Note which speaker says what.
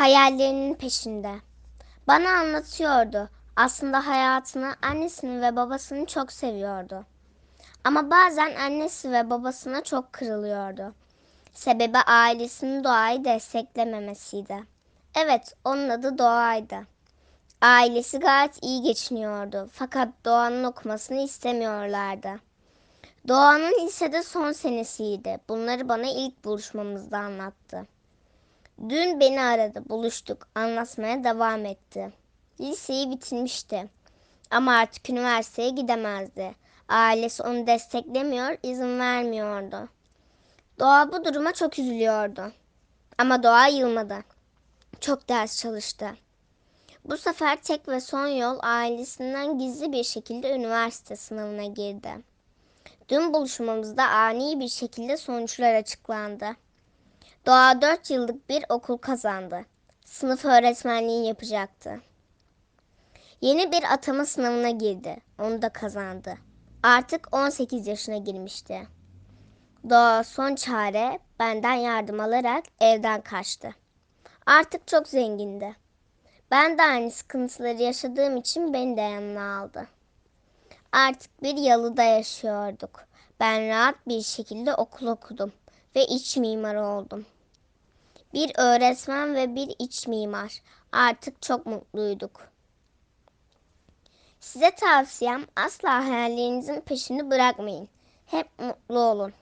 Speaker 1: hayallerinin peşinde. Bana anlatıyordu. Aslında hayatını, annesini ve babasını çok seviyordu. Ama bazen annesi ve babasına çok kırılıyordu. Sebebi ailesinin doğayı desteklememesiydi. Evet, onun adı Doğa'ydı. Ailesi gayet iyi geçiniyordu fakat Doğan'ın okumasını istemiyorlardı. Doğan'ın lisede son senesiydi. Bunları bana ilk buluşmamızda anlattı. Dün beni aradı, buluştuk, anlatmaya devam etti. Liseyi bitirmişti. Ama artık üniversiteye gidemezdi. Ailesi onu desteklemiyor, izin vermiyordu. Doğa bu duruma çok üzülüyordu. Ama Doğa yılmadı. Çok ders çalıştı. Bu sefer tek ve son yol ailesinden gizli bir şekilde üniversite sınavına girdi. Dün buluşmamızda ani bir şekilde sonuçlar açıklandı. Doğa 4 yıllık bir okul kazandı. Sınıf öğretmenliği yapacaktı. Yeni bir atama sınavına girdi. Onu da kazandı. Artık 18 yaşına girmişti. Doğa son çare benden yardım alarak evden kaçtı. Artık çok zengindi. Ben de aynı sıkıntıları yaşadığım için beni de yanına aldı. Artık bir yalıda yaşıyorduk. Ben rahat bir şekilde okul okudum ve iç mimar oldum. Bir öğretmen ve bir iç mimar. Artık çok mutluyduk. Size tavsiyem asla hayallerinizin peşini bırakmayın. Hep mutlu olun.